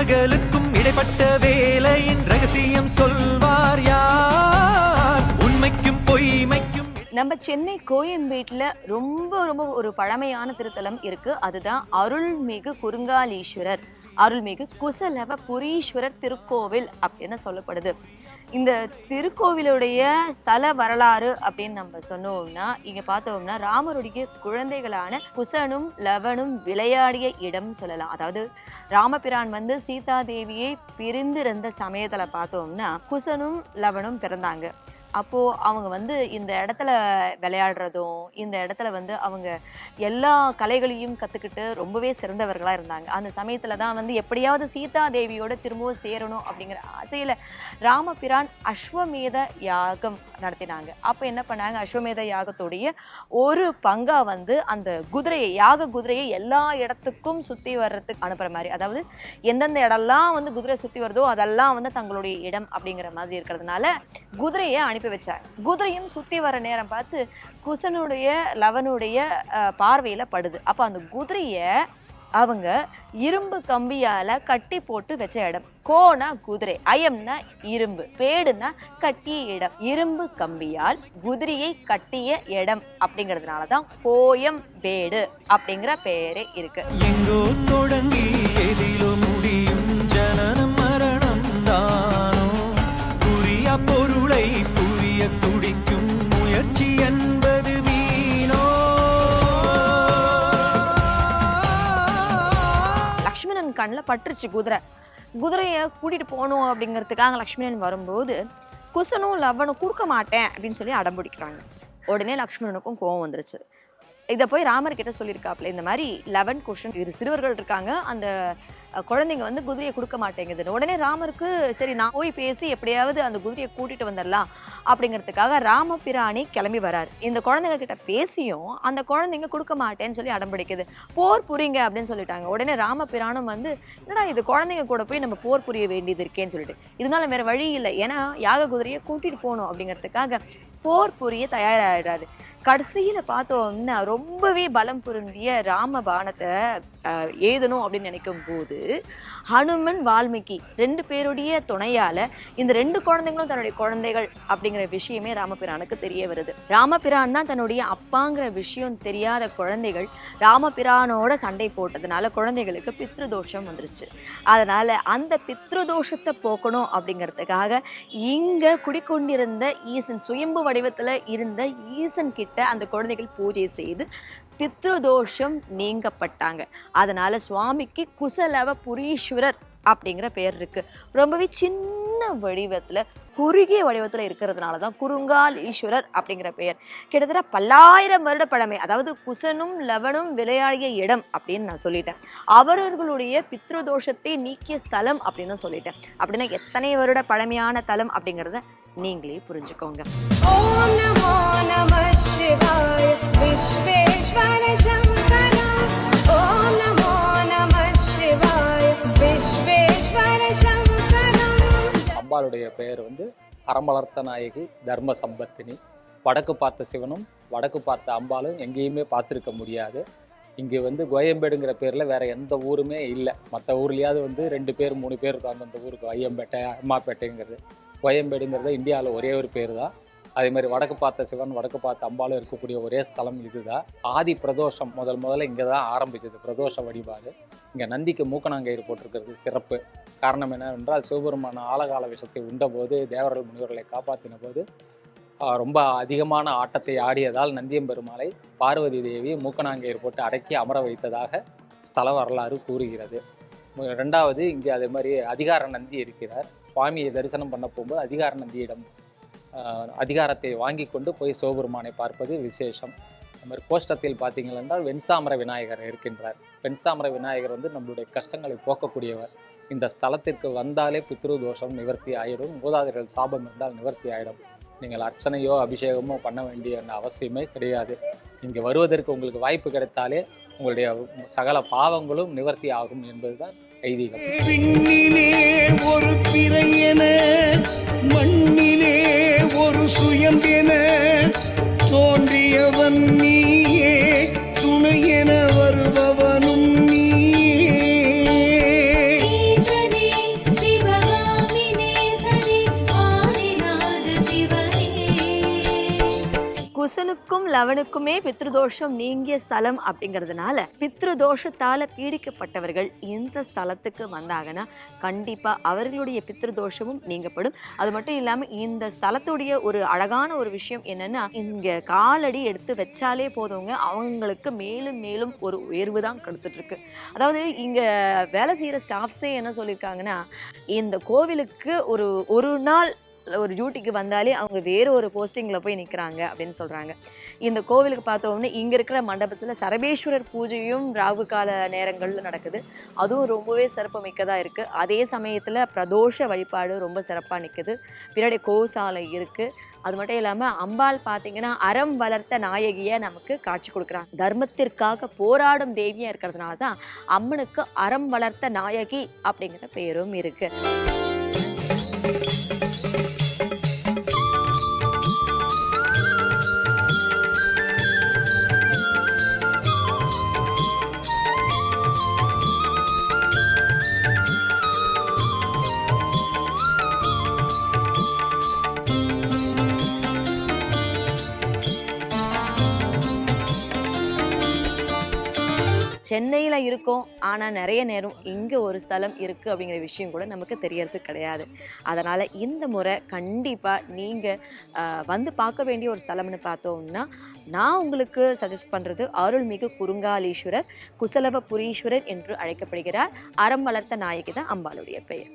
பகலுக்கும் இடைப்பட்ட வேலையின் ரகசியம் சொல்வார் யார்? உண்மைக்கும் பொய்மைக்கும் நம்ம சென்னை கோயம்பேட்டில் ரொம்ப ரொம்ப ஒரு பழமையான திருத்தலம் இருக்கு. அதுதான் அருள்மிகு குறுங்காலீஸ்வரர். அருள்மிகு குசலவ புரீஸ்வரர் திருக்கோவில் அப்படின்னு சொல்லப்படுது. இந்த திருக்கோவிலுடைய ஸ்தல வரலாறு அப்படின்னு நம்ம சொன்னோம்னா இங்க பார்த்தோம்னா ராமருடைய குழந்தைகளான குசனும் லவனும் விளையாடிய இடம் சொல்லலாம். அதாவது ராமபிரான் வந்து சீதா தேவியை பிரிந்திருந்த சமயத்துல பார்த்தோம்னா குசனும் லவனும் பிறந்தாங்க. அப்போ அவங்க வந்து இந்த இடத்துல விளையாடுறதும் இந்த இடத்துல வந்து அவங்க எல்லா கலைகளையும் கற்றுக்கிட்டு ரொம்பவே சிறந்தவர்களாக இருந்தாங்க. அந்த சமயத்தில் தான் வந்து எப்படியாவது சீதா தேவியோட திரும்பவும் சேரணும் அப்படிங்கிற ஆசையில் ராமபிரான் அஸ்வமேத யாகம் நடத்தினாங்க. அப்போ என்ன பண்ணாங்க? அஸ்வமேத யாகத்துடைய ஒரு பங்காக வந்து அந்த குதிரையை யாக குதிரையை எல்லா இடத்துக்கும் சுற்றி வர்றதுக்கு அனுப்புகிற மாதிரி அதாவது எந்தெந்த இடம்லாம் வந்து குதிரை சுற்றி வருதோ அதெல்லாம் வந்து தங்களுடைய இடம் அப்படிங்கிற மாதிரி இருக்கிறதுனால குதிரையை அனுப்பி வச்சாங்க. குதிரையும் சுத்தி வர நேரம் பார்த்து குசனுடைய லவனுடைய பார்வையில் பார்வையில படுது. அப்போ அந்த குதிரையை அவங்க இரும்பு கம்பியால கட்டி போட்டு வச்ச இடம். கோனா குதிரை அயம்னா இரும்பு பேடுனா கட்டிய இடம். இரும்பு கம்பியால் குதிரையை கட்டிய இடம் அப்படிங்கிறதுனால தான் கோயம் பேடு அப்படிங்கிற பெயரே இருக்கு. எங்கோ தொடங்கி எதிலோ கண்ணில் பட்டுருச்சு குதிரை. குதிரையை கூட்டிட்டு போகணும் அப்படிங்கிறதுக்காக லக்ஷ்மணன் வரும்போது குசனும் லவனும் கொடுக்க மாட்டேன் அப்படின்னு சொல்லி அடம் பிடிக்கிறாங்க. உடனே லக்ஷ்மணனுக்கும் கோவம் வந்துருச்சு. இதை போய் ராமர் கிட்ட சொல்லியிருக்காப்புல இந்த மாதிரி லெவன் குஷன் இரு சிறுவர்கள் இருக்காங்க. அந்த குழந்தைங்க வந்து குதிரையை கொடுக்க மாட்டேங்குதுன்னு உடனே ராமருக்கு சரி நான் போய் பேசி எப்படியாவது அந்த குதிரையை கூட்டிட்டு வந்துடலாம் அப்படிங்கிறதுக்காக ராமபிராணி கிளம்பி வரார். இந்த குழந்தைங்க கிட்ட பேசியும் அந்த குழந்தைங்க கொடுக்க மாட்டேன்னு சொல்லி அடம்பிடிக்குது போர் புரியுங்க அப்படின்னு சொல்லிட்டாங்க. உடனே ராமபிரானும் வந்து என்னடா இது குழந்தைங்க கூட போய் நம்ம போர் புரிய வேண்டியது இருக்கேன்னு சொல்லிட்டு. இருந்தாலும் வேற வழி இல்லை. ஏன்னா யாக குதிரையை கூட்டிட்டு போகணும் அப்படிங்கிறதுக்காக போர் புரிய தயாராகிடுறாரு கடைசியில் பார்த்தோம்னா ரொம்பவே பலம் பொருந்திய ராம பாணத்தை ஏதணும் அப்படின்னு நினைக்கும் போது ஹனுமன் வால்மீகி ரெண்டு பேருடைய துணையால இந்த ரெண்டு குழந்தைங்களும் தன்னுடைய குழந்தைகள் அப்படிங்கிற விஷயமே ராமபிரானுக்கு தெரிய வருது. ராமபிரான் தான் தன்னுடைய அப்பாங்கிற விஷயம் தெரியாத குழந்தைகள் ராமபிரானோட சண்டை போட்டதுனால குழந்தைகளுக்கு பித்ருதோஷம் வந்துருச்சு. அதனால அந்த பித்ருதோஷத்தை போக்கணும் அப்படிங்கிறதுக்காக இங்க குடிக்கொண்டிருந்த ஈசன் சுயம்பு வடிவத்துல இருந்த ஈசன் கிட்ட அந்த குழந்தைகள் பூஜை செய்து பித்ருதோஷம் நீங்கப்பட்டாங்க. அதனால சுவாமிக்கு குசலவ புரீஸ்வரர் அப்படிங்கிற பேர் இருக்கு. ரொம்பவே சின்ன சின்ன வடிவத்தில் குறுகிய வடிவத்தில் இருக்கிறதுனால தான் குறுங்கால் ஈஸ்வரர் அப்படிங்கிற பெயர். கிட்டத்தட்ட பல்லாயிரம் வருட பழமை அதாவது குசனும் லவனும் விளையாடிய இடம் அப்படின்னு நான் சொல்லிட்டேன். அவரவர்களுடைய பித்ருதோஷத்தை நீக்கிய ஸ்தலம் அப்படின்னு சொல்லிட்டேன். அப்படின்னா எத்தனை வருட பழமையான தலம் அப்படிங்கிறத நீங்களே புரிஞ்சுக்கோங்க. ஓம் நமோ நம சிவாய விஸ்வேஸ்வர அம்பாளுடைய பெயர் வந்து அறமலர்த்த நாயகி தர்ம சம்பத்தினி. வடக்கு பார்த்த சிவனும் வடக்கு பார்த்த அம்பாளும் எங்கேயுமே பார்த்துருக்க முடியாது. இங்கே வந்து கோயம்பேடுங்கிற பேரில் வேற எந்த ஊருமே இல்லை. மற்ற ஊர்லேயாவது வந்து ரெண்டு பேர் மூணு பேர் இருக்கும் அந்தந்த ஊருக்கு. ஐயம்பேட்டை அம்மாப்பேட்டைங்கிறது. கோயம்பேடுங்கிறது இந்தியாவில் ஒரே ஒரு பேர் தான் அதே மாதிரி வடக்கு பார்த்த சிவன் வடக்கு பார்த்த அம்பாளும் இருக்கக்கூடிய ஒரே ஸ்தலம் இதுதான். ஆதி பிரதோஷம் முதல் முதல்ல இங்கே தான் ஆரம்பிச்சது. பிரதோஷ வழிபாடு. இங்கே நந்திக்கு மூக்கணாங்கயிறு போட்டிருக்கிறது சிறப்பு. காரணம் என்னவென்றால் சிவபெருமான ஆலகால விஷத்தை உண்டபோது தேவர்கள் முனிவர்களை காப்பாற்றின போது ரொம்ப அதிகமான ஆட்டத்தை ஆடியதால் நந்தியம்பெருமாளை பார்வதி தேவி மூக்கணாங்கயிறு போட்டு அடக்கி அமர வைத்ததாக ஸ்தல வரலாறு கூறுகிறது. ரெண்டாவது இங்கே அதே மாதிரி அதிகார நந்தி இருக்கிறார். சுவாமியை தரிசனம் பண்ண போகும்போது அதிகார நந்தியிடம் அதிகாரத்தை வாங்கி கொண்டு போய் சிவபெருமானை பார்ப்பது விசேஷம். அது மாதிரி கோஷ்டத்தில் பார்த்தீங்கள் வெண்சாமர விநாயகர் இருக்கின்றார். வெண்சாமர விநாயகர் வந்து நம்மளுடைய கஷ்டங்களை போக்கக்கூடியவர். இந்த ஸ்தலத்திற்கு வந்தாலே பித்ரு தோஷம் நிவர்த்தி ஆயிடும். மூதாதையர்கள் சாபம் இருந்தால் நிவர்த்தி ஆயிடும். நீங்கள் அர்ச்சனையோ அபிஷேகமோ பண்ண வேண்டிய அவசியமே கிடையாது. இங்கே வருவதற்கு உங்களுக்கு வாய்ப்பு கிடைத்தாலே உங்களுடைய சகல பாவங்களும் நிவர்த்தி ஆகும் என்பதுதான் ஐதீகம். அவனுக்குமே பித்ருதோஷம் நீங்கிய ஸ்தலம் அப்படிங்கிறதுனால பித்ருதோஷத்தால் பீடிக்கப்பட்டவர்கள் இந்த ஸ்தலத்துக்கு வந்தாங்கன்னா கண்டிப்பாக அவர்களுடைய பித்ருதோஷமும் நீங்கப்படும். அது மட்டும் இல்லாமல் இந்த ஸ்தலத்துடைய ஒரு அழகான ஒரு விஷயம் என்னென்னா இங்கே காலடி எடுத்து வச்சாலே போதவங்க அவங்களுக்கு மேலும் மேலும் ஒரு உயர்வு தான் கொடுத்துட்ருக்கு. அதாவது இங்கே வேலை செய்கிற ஸ்டாஃப்ஸே என்ன சொல்லியிருக்காங்கன்னா இந்த கோவிலுக்கு ஒரு ஒரு நாள் ஒரு டியூட்டிக்கு வந்தாலே அவங்க வேறு ஒரு போஸ்டிங்கில் போய் நிற்கிறாங்க அப்படின்னு சொல்கிறாங்க இந்த கோவிலுக்கு பார்த்தோம்னா இங்கே இருக்கிற மண்டபத்தில் சரபேஸ்வரர் பூஜையும் ராகு கால நேரங்களில் நடக்குது. அதுவும் ரொம்பவே சிறப்பு இருக்குது அதே சமயத்தில் பிரதோஷ வழிபாடு ரொம்ப சிறப்பாக நிற்குது பின்னாடி கோசாலை இருக்குது அது மட்டும் இல்லாமல் அம்பாள் பார்த்தீங்கன்னா அறம் வளர்த்த நாயகியை நமக்கு காட்சி கொடுக்குறாங்க தர்மத்திற்காக போராடும் தேவியாக இருக்கிறதுனால தான் அம்மனுக்கு அறம் வளர்த்த நாயகி அப்படிங்கிற பேரும் இருக்குது சென்னையில் இருக்கோம். ஆனால் நிறைய நேரம் இங்கே ஒரு ஸ்தலம் இருக்குது அப்படிங்கிற விஷயம் கூட நமக்கு தெரியறது கிடையாது. அதனால் இந்த முறை கண்டிப்பாக நீங்கள் வந்து பார்க்க வேண்டிய ஒரு ஸ்தலம்னு பார்த்தோம்னா நான் உங்களுக்கு சஜஸ்ட் பண்ணுறது அருள்மிகு குறுங்காலீஸ்வரர் குசலவ புரீஸ்வரர் என்று அழைக்கப்படுகிறார். அறம் வளர்த்த நாயகி தான் அம்பாளுடைய பெயர்.